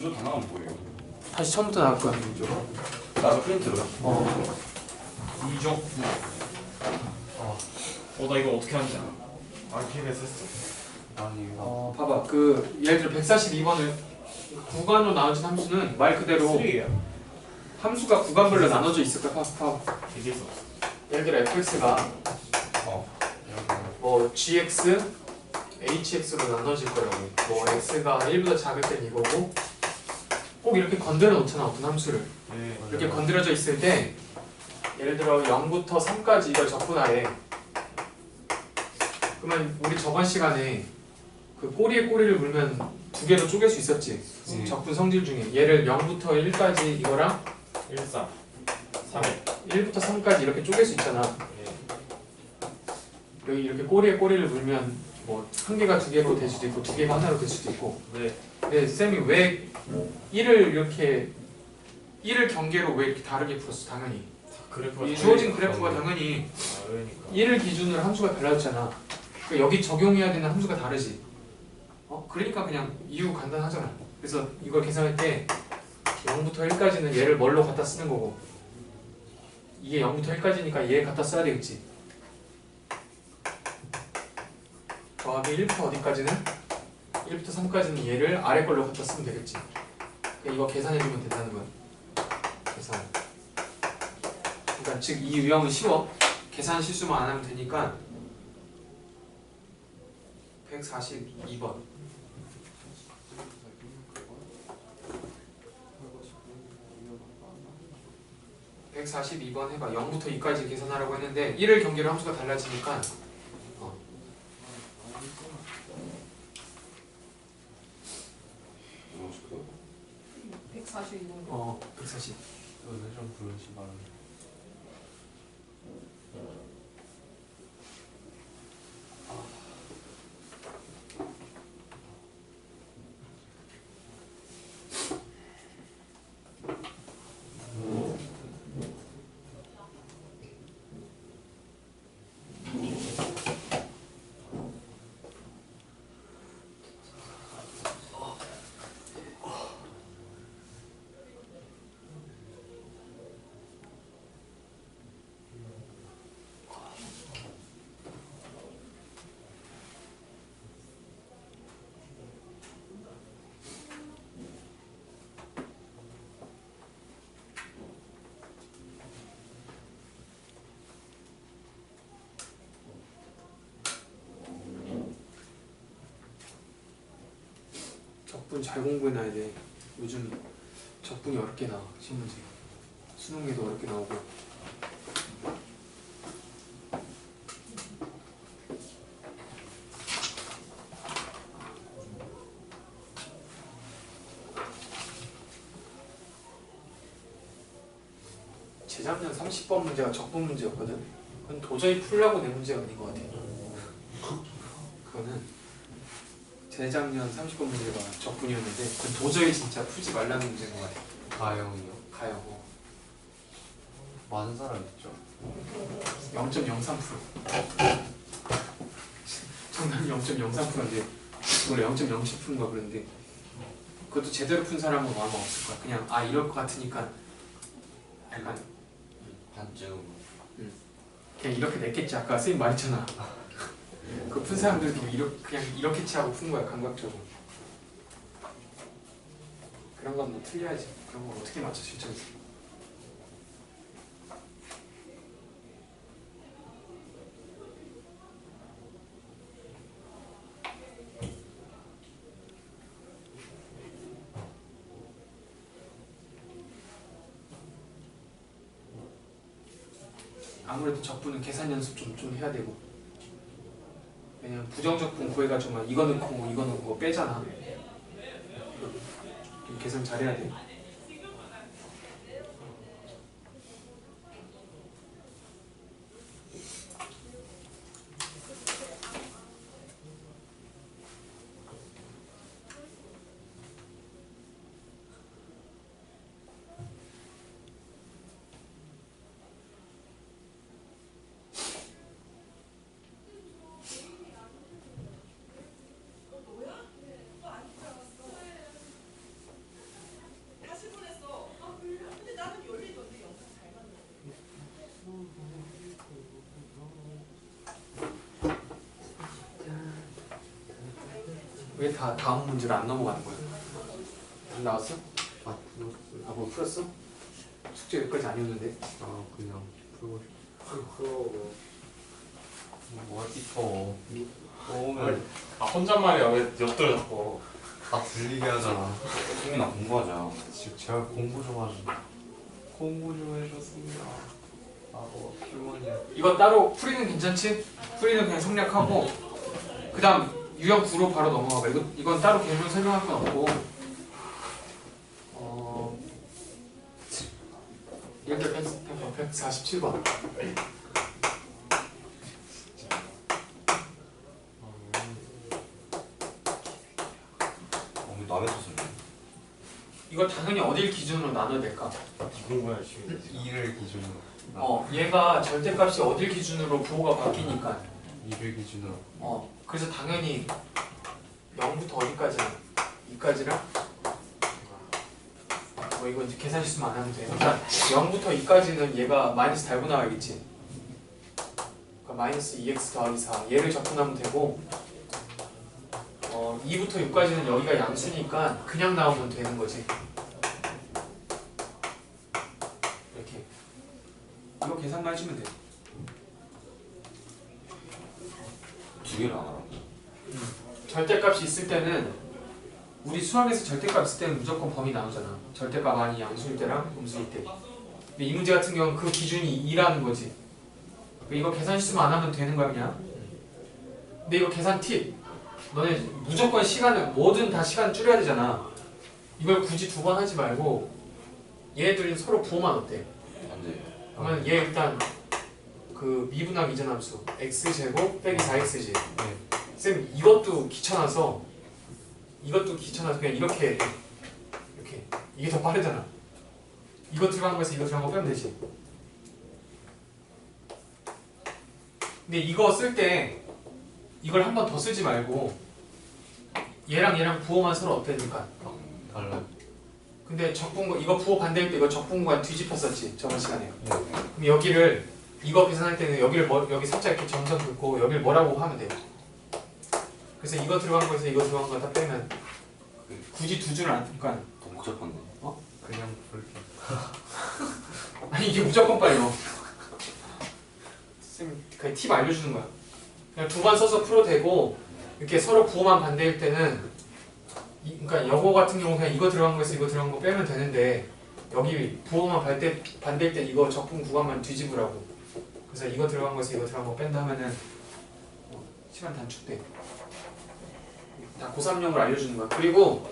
다 나오면 뭐예요? 다시 처음부터 나올 거야. 나도 프린트로요? 어. 이적 어, 나 이거 어떻게 하는지 알아. RPMS 했어. 아니 이거 어, 봐봐. 그 예를 들어 142번을 구간으로 나눠진 함수는 말 그대로 3야. 함수가 구간별로 나눠져 있을 거야. 봐봐. 봐봐. 있어. 예를 들어 fx가 어 뭐 gx, hx로 나눠질 거라고. 뭐 x가 1보다 작을 땐 이거고 꼭 이렇게 건드려 놓잖아 어떤 함수를. 네. 이렇게 건드려져 있을 때 예를 들어 0부터 3까지 이걸 적분하래 그러면 우리 저번 시간에 그 꼬리에 꼬리를 물면 두 개로 쪼갤 수 있었지 음. 적분 성질 중에 얘를 0부터 1까지 이거랑 1, 3, 3회. 1부터 3까지 이렇게 쪼갤 수 있잖아 네. 여기 이렇게 꼬리에 꼬리를 물면 뭐 한 개가 두 개로 될 수도 있고 두 개가 하나로 될 수도 있고 네. 근데 쌤이 왜 1을 이렇게 1을 경계로 왜 이렇게 다르게 풀었어 당연히 그래프가 이 주어진 그래프가 당연히 아, 그러니까. 1을 기준으로 함수가 달라졌잖아. 그러니까 여기 적용해야 되는 함수가 다르지. 어? 그러니까 그냥 이유 간단하잖아. 그래서 이걸 계산할 때 0부터 1까지는 얘를 뭘로 갖다 쓰는 거고 이게 0부터 1까지니까 얘 갖다 써야 되겠지. 더하기 1부터 어디까지는? 1부터 3까지는 얘를 아래 걸로 갖다 쓰면 되겠지. 그러니까 이거 계산해주면 된다는 거야. 계산. 그러니까 즉 이 유형은 쉬워. 계산 실수만 안 하면 되니까 142번 142번 해봐 0부터 2까지 계산하라고 했는데 1을 경계로 함수가 달라지니까 어, 뭐 142번. 어 140. 왜좀 부르지 말아 적분 잘 공부해놔야 돼. 요즘 적분이 어렵게 나와 신문지. 수능에도 어렵게 나오고. 재작년 30번 문제가 적분 문제였거든. 그건 도저히 풀려고 낸 문제가 아닌 것 같아. 그거는 재작년 30번 문제가 적분이었는데 그건 도저히 진짜 풀지 말라는 문제인 것 같아. 가영이요? 가요. 어. 많은 사람 있죠 0.03% 정답이 0.03%인데 원래 0.07%인가 그런데 그것도 제대로 푼 사람은 아마 없을 거야. 그냥 아 이럴 것 같으니까 약간 반증 그냥 이렇게 냈겠지. 아까 선생님 말했잖아. 그 푼 사람들도 이렇게 그냥 이렇게 치 하고 푼 거야 감각적으로. 그런 건 뭐 틀려야지. 그런 걸 어떻게 맞춰 실전에서. 아무래도 적분은 계산 연습 좀, 좀 해야 되고 왜냐면 부정적분 구해가지고만 이거 넣고 뭐 이거 넣고 뭐 빼잖아. 좀 계산 잘해야 돼 왜 다 다음 문제를 안 넘어가는 거야? 안 나왔어? 아 아, 뭐 풀었어? 숙제 여기까지 아니었는데. 아 그냥 풀고 싶어 뭐 어디서 오면 아 혼잣말이야 왜 엿들어 자꾸 다 들리게 하잖아 승민아 공부하자. 지금 제가 공부 좀 하지 공부 좀 해줬습니다 아뭐 피곤해 이거 따로 풀이는 괜찮지? 풀이는 그냥 생략하고 그 다음 유형 9로 바로 넘어가 봐. 이거 이건 따로 개념 설명할 건 없고. 어 이렇게 147번. 어, 우리 남의 뜻을 이거 당연히 어딜 기준으로 나눠야 될까? 일을 기준으로. 어 얘가 절대값이 어딜 기준으로 부호가 바뀌니까 일을 기준으로 어 그래서 당연히 0부터 어디까지나 2까지랑 뭐 이거 이제 계산 실수만 안 하면 돼. 일단 0부터 2까지는 얘가 마이너스 달고 나가겠지. 그러니까 마이너스 2x 더하기 4 얘를 적분하면 되고 어 2부터 6까지는 여기가 양수니까 그냥 나오면 되는 거지. 이렇게 이거 계산만 해주면 돼. 두 개를 안 알아. 절대값이 있을 때는 우리 수학에서 절대값 있을 때는 무조건 범위 나오잖아. 절대값 아니 양수일 때랑 음수일 때. 근데 이 문제 같은 경우는 그 기준이 2라는 거지. 이거 계산 실수만 안 하면 되는 거야 그냥. 근데 이거 계산 팁. 너네 무조건 시간을 뭐든 다 시간 줄여야 되잖아. 이걸 굳이 두 번 하지 말고 얘네들이 서로 부호만 어때? 안 돼. 그러면 얘 일단 그 미분하기 이전 함수 x 제곱 빼기 4x지. 네. 쌤 이것도 귀찮아서 이것도 귀찮아서 그냥 이렇게 이렇게 이게 더 빠르잖아. 이거 들어간 거에서 이거 들어간 거 빼면 되지. 근데 이거 쓸 때 이걸 한 번 더 쓰지 말고 얘랑 얘랑 부호만 서로 어땠니까. 달라요 근데 적분구 이거 부호 반대일 때 이거 적분구가 뒤집혔었지 저번 시간에. 네. 그럼 여기를 이거 계산할 때는 여기를 뭐, 여기 살짝 이렇게 점선 긋고 여기를 뭐라고 하면 돼요. 그래서 이거 들어간 거에서 이거 들어간 거 다 빼면 굳이 두 줄을 안 그러니까 더 복잡한데. 그냥 풀게 아니 이게 무조건 빨려. 쌤 그냥 팁 알려주는 거야. 그냥 두 번 써서 풀어도 되고 이렇게 서로 부호만 반대일 때는 이, 그러니까 영어 같은 경우 그냥 이거 들어간 거에서 이거 들어간 거 빼면 되는데 여기 부호만 반대 반대일 때 이거 적분 구간만 뒤집으라고. 그래서 이거 들어간 거에서 이거 들어간 거 뺀다 하면은 어, 시간 단축돼. 다 고3용으로 알려주는 거야. 그리고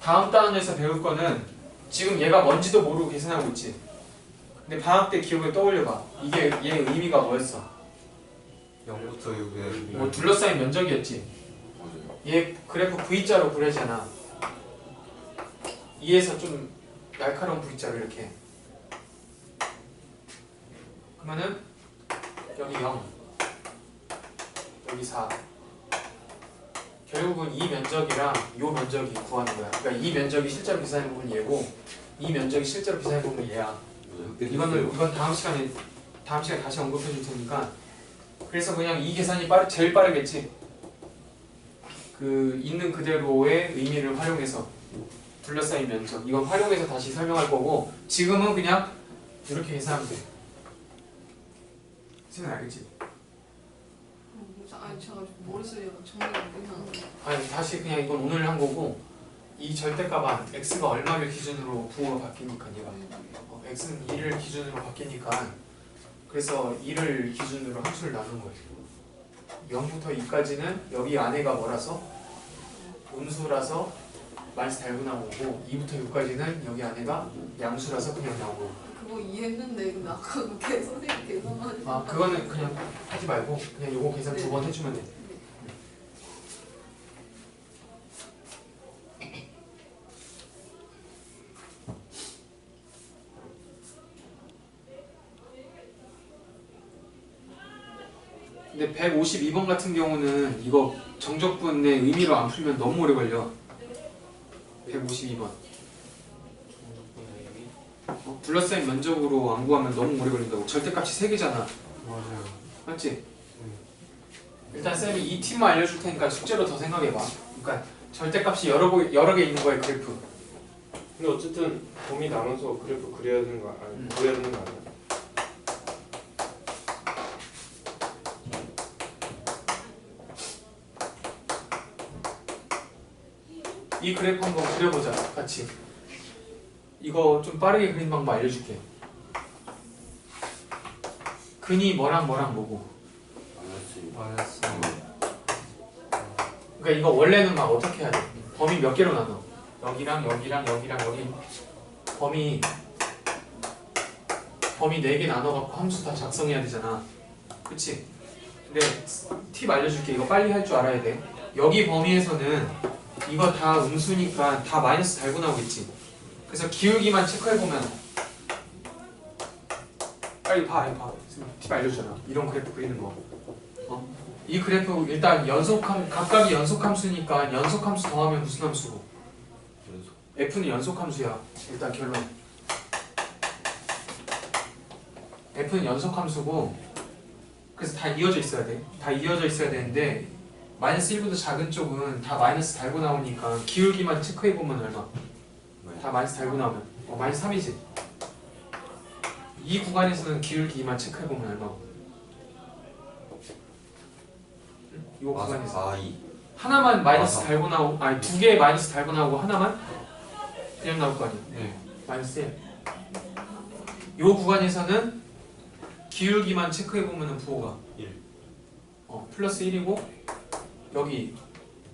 다음 단원에서 배울 거는 지금 얘가 뭔지도 모르고 계산하고 있지. 근데 방학 때 기억을 떠올려봐. 이게 얘 의미가 뭐였어? 0부터 6에 뭐 둘러싸인 면적이었지. 얘 그래프 V자로 그려지잖아. 2에서 좀 날카로운 V자로 이렇게. 그러면은 여기 0, 여기 4. 결국은 이 면적이랑 요 면적이 구하는 거야. 그러니까 이 면적이 실제로 계산해 보면 얘고, 이 면적이 실제로 계산해 보면 얘야. 이거는 이건 다음 시간에 다음 시간에 다시 언급해 줄 테니까 그래서 그냥 이 계산이 빠르 제일 빠르겠지. 그 있는 그대로의 의미를 활용해서 둘러싸인 면적 이건 활용해서 다시 설명할 거고 지금은 그냥 이렇게 계산하면 돼. 생각 알겠지? 음, 아니 제가 머릿속에 정리가 안 아니 다시 그냥 이건 오늘 한 거고 이 절대값 안 x가 얼마를 기준으로 부호가 바뀌니까 얘가 어, x는 2를 기준으로 바뀌니까 그래서 2를 기준으로 함수를 나눈 거예요. 0부터 2까지는 여기 안에가 뭐라서 음수라서 마이너스 달고 나오고 2부터 6까지는 여기 안에가 양수라서 그냥 나오고 그거 이해했는데 근데 아까 그렇게 선생님 계산만 아 그거는 그냥 하지 말고 그냥 요거 계산 두 번 해주면 돼. 근데 152번 같은 경우는 이거 정적분의 의미로 안 풀면 너무 오래 걸려. 152번. 어, 둘러싸인 면적으로 안 구하면 너무 오래 걸린다고. 절대값이 3개잖아. 맞아요 맞지? 일단 쌤이 이 팁만 알려줄 테니까 숙제로 더 생각해봐. 그러니까 절대값이 여러, 개- 여러 개 있는 거예요 그래프 근데 어쨌든 범위 나눠서 그래프 그려야 되는 거 아니 음. 보여야 되는 거 아니야? 이 그래프 한번 그려보자 같이 이거 좀 빠르게 그리는 방법 알려줄게. 근이 뭐랑 뭐랑 뭐고. 마이너스 그러니까 이거 원래는 막 어떻게 해야 돼? 범위 몇 개로 나눠? 여기랑 여기랑 여기랑 여기. 범위. 범위 4개 나눠갖고 함수 다 작성해야 되잖아. 그치? 근데 팁 알려줄게. 이거 빨리 할 줄 알아야 돼. 여기 범위에서는 이거 다 음수니까 다 마이너스 달고 나오겠지 그래서 기울기만 체크해보면 빨리 봐, 빨리 봐. 팁 알려주잖아. 이런 그래프 그리는 거. 어? 이 그래프 일단 연속함 각각이 연속함수니까 연속함수 더하면 무슨 함수고? 연속 F는 연속함수야. 일단 결론. F는 연속함수고 그래서 다 이어져 있어야 돼. 다 이어져 있어야 되는데 마이너스 1보다 작은 쪽은 다 마이너스 달고 나오니까 기울기만 체크해 보면 얼마? 네. 다 마이너스 달고 나오면 어, 마이너스 3이지. 이 구간에서는 기울기만 체크해 보면 얼마? 응? 이 구간에서 아, 이 하나만 마이너스. 달고 나오고 아니 두 개 마이너스 달고 나오고 하나만 그냥 나올 거 아니야. 네 마이너스 1. 이 구간에서는 기울기만 체크해 보면은 부호가 일. 어 플러스 1이고 여기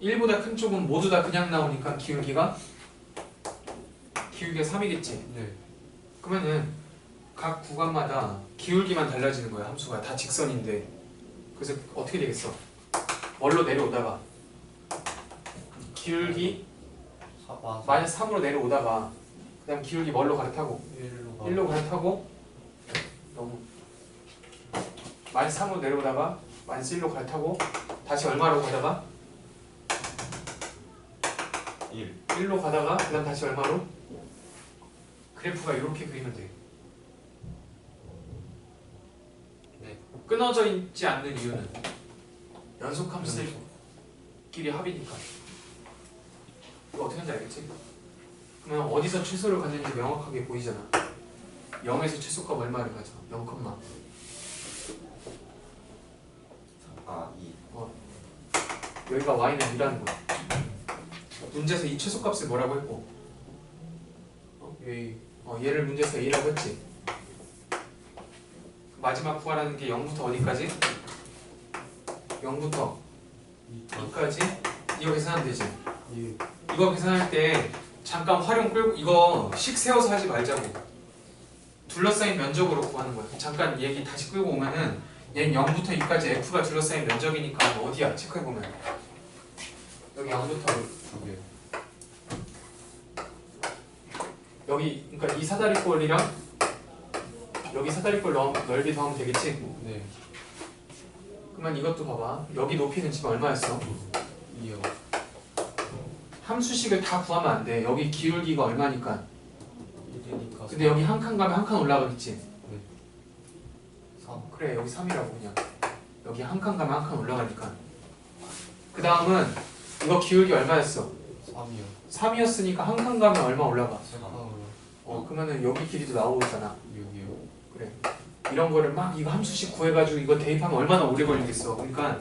1보다 큰 쪽은 모두 다 그냥 나오니까 기울기가 기울기가 3이겠지. 네. 그러면은 각 구간마다 기울기만 달라지는 거야 함수가. 다 직선인데. 그래서 어떻게 되겠어? 뭘로 내려오다가? 기울기 사바 마이너스 3으로 내려오다가 그 다음 기울기 뭘로 갈아타고? 1로 1로 갈아타고 너무 마이너스 3으로 내려오다가 마이너스 1로 갈아타고 다시 얼마로 가다가? 1 1로 가다가 그 다음 다시 얼마로 그래프가 이렇게 그리면 돼. 네. 끊어져 있지 않는 이유는 연속 함수끼리 합이니까. 이거 어떻게 하는지 알겠지? 그러면 어디서 최소를 갖는지 명확하게 보이잖아. 0에서 최소값 얼마를 가져? 0, 아, 2 여기가 y는 2라는 거야. 문제에서 이 최소값을 뭐라고 했고? 어, 여기, 어, 얘를 문제에서 A라고 했지. 마지막 구하라는 게 0부터 어디까지? 0부터 2까지? 이거 계산하면 되지? 예. 이거 계산할 때 잠깐 활용 끌고 이거 식 세워서 하지 말자고 둘러싸인 면적으로 구하는 거야 잠깐 얘기 다시 끌고 오면은 얘는 0부터 2까지 F가 둘러싸인 면적이니까 어디야? 체크해보면 여기 0부터 2 여기 그러니까 이 사다리꼴이랑 여기 사다리꼴 넣, 넓이 더하면 되겠지? 네 그러면 이것도 봐봐. 여기 높이는 지금 얼마였어? 2요 함수식을 다 구하면 안 돼. 여기 기울기가 얼마니까. 1이니까 근데 여기 한 칸 가면 한 칸 올라가겠지? 3 그래 여기 3이라고 그냥 여기 한 칸 가면 한 칸 올라가니까 그 다음은 이거 기울기 얼마였어? 3이요 3이었으니까 한 칸 가면 얼마 올라가? 3으로 어 그러면은 여기 길이도 나오고 있잖아. 6이요. 그래. 이런 거를 막 이거 함수식 구해가지고 이거 대입하면 얼마나 오래 걸리겠어. 그러니까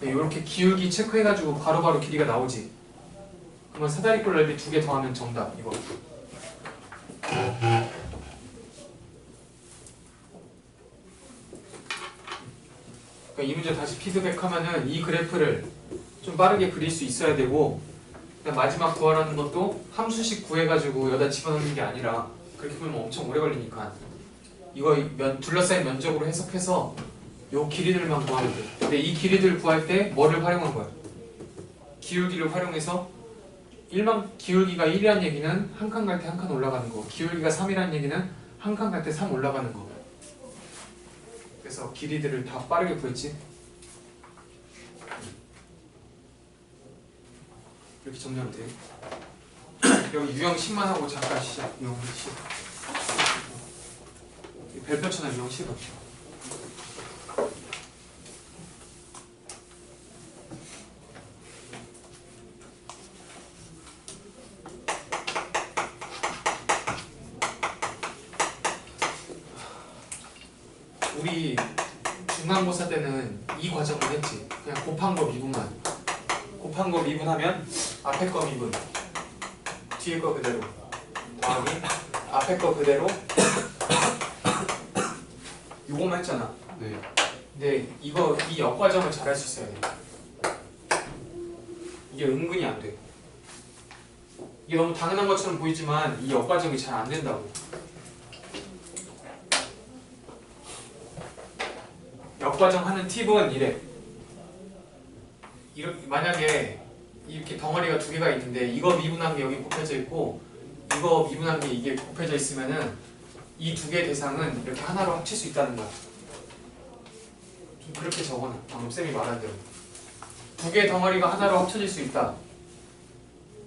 이렇게 기울기 체크해가지고 바로바로 길이가 나오지. 그러면 사다리꼴 넓이 두 개 더하면 정답 이거. 그러니까 이 문제 다시 피드백하면은 이 그래프를 좀 빠르게 그릴 수 있어야 되고 마지막 구하라는 것도 함수식 구해가지고 여기다 집어넣는 게 아니라 그렇게 보면 엄청 오래 걸리니까 이거 면, 둘러싸인 면적으로 해석해서 요 길이들만 구하면 돼. 근데 이 길이들 구할 때 뭐를 활용한 거야? 기울기를 활용해서 1만 기울기가 1이란 얘기는 한 칸 갈 때 한 칸 올라가는 거. 기울기가 3이란 얘기는 한 칸 갈 때 3 올라가는 거. 그래서 길이들을 다 빠르게 구했지. 이렇게 정리하면 돼. 여기 유형식만 하고 잠깐 시작. 유형식. 별표처럼 유형식은. 우리 중간고사 때는 이 과정만 했지. 그냥 곱한 거 미분만. 곱한 거 미분하면 앞에 거 미분, 뒤에 거 그대로. 더하기 앞에 거 그대로. 요거만 했잖아. 네. 근데 이거 이 역과정을 잘할 수 있어야 돼. 이게 은근히 안 돼. 이게 너무 당연한 것처럼 보이지만 이 역과정이 잘 안 된다고. 역과정 하는 팁은 이래. 이렇게 만약에 이렇게 덩어리가 두 개가 있는데 이거 미분한 게 여기 곱해져 있고 이거 미분한 게 이게 곱해져 있으면은 이 두개 대상은 이렇게 하나로 합칠 수 있다는 거야. 좀 그렇게 적어놔. 방금 쌤이 말한 대로. 두개 덩어리가 하나로 합쳐질 수 있다.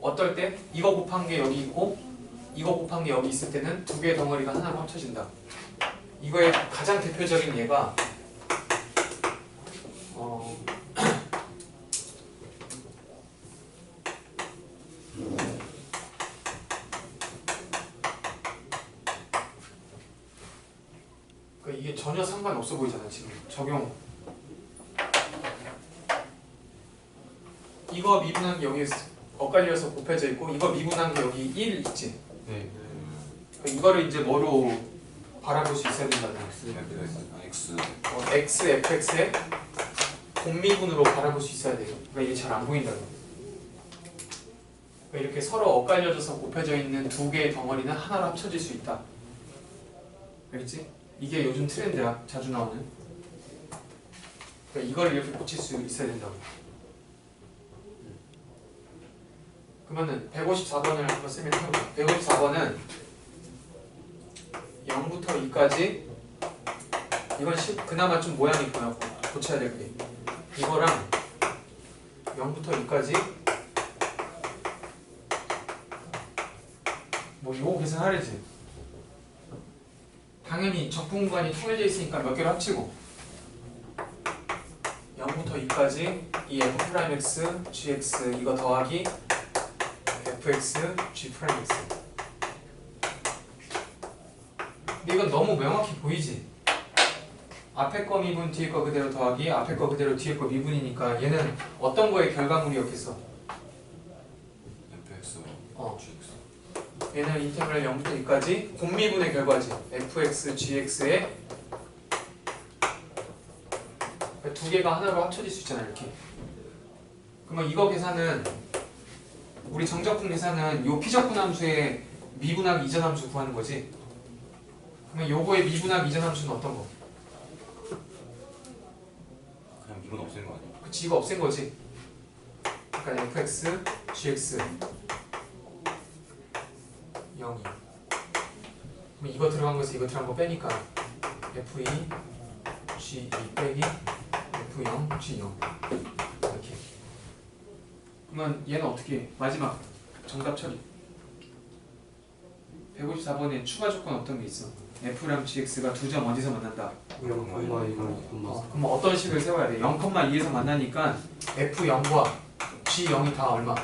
어떨 때? 이거 곱한 게 여기 있고 이거 곱한 게 여기 있을 때는 두개 덩어리가 하나로 합쳐진다. 이거의 가장 대표적인 예가 어, 그 이게 전혀 상관없어 보이잖아 지금 적용 이거 미분한 게 여기 엇갈려서 곱해져 있고 이거 미분한 게 여기 1 있지 네. 그 이거를 이제 뭐로 바라볼 수 있어야 된다는 거야 X 어, x, fx의 곱미분으로 바라볼 수 있어야 돼요. 그러니까 이게 잘 안 보인다고. 그러니까 이렇게 서로 엇갈려져서 곱해져 있는 두 개의 덩어리는 하나로 합쳐질 수 있다. 알겠지? 이게 요즘 트렌드야. 자주 나오는. 그러니까 이걸 이렇게 고칠 수 있어야 된다고. 그러면은 154번을 한번 쓰면 해볼게요. 154번은 0부터 2까지 이건 시, 그나마 좀 모양이 보여 고쳐야 될 게. 이거랑 0부터 2까지 뭐 요거 계산하래지. 당연히 적분관이 통해져 있으니까 몇 개를 합치고 0부터 2까지 이 f'x, gx 이거 더하기 fx, g'x 근데 이건 너무 명확히 보이지? 앞에 거 미분 뒤에 거 그대로 더하기 앞에 거 그대로 뒤에 거 미분이니까 얘는 어떤 거의 결과물이었겠어? FX 어. GX 얘는 인테그랄 0부터 2까지 곱미분의 결과지. Fx, gx의 두 개가 하나로 합쳐질 수 있잖아 이렇게. 그러면 이거 계산은 우리 정적분 계산은 요 피적분 함수의 미분하기 이전 함수 구하는 거지? 그러면 요거의 미분하기 이전 함수는 어떤 거? 그냥 미분 없애는 거 아니야? 그치 이거 없앤 거지. 그러니까 fx, gx 0이 그럼 이거 들어간 거에서 이거 들어간 거 빼니까 f2, g2 빼기 f0, g0 이렇게 그러면 얘는 어떻게 해? 마지막 정답 처리 154번에 추가 조건 어떤 게 있어? f랑 gx가 두 점 어디서 만난다? 0,2가 어, 그럼 어떤 식을 세워야 돼? 0,2에서 만나니까 F0과 G0이 다 얼마?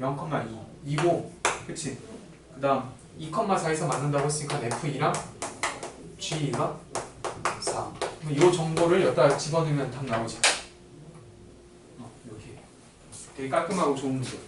0,2 2고 그치? 그 다음 2,4에서 만난다고 했으니까 F2랑 G2가 4 그럼 이 정보를 여기다 집어넣으면 답 나오지 어, 이렇게 되게 깔끔하고 좋은 문제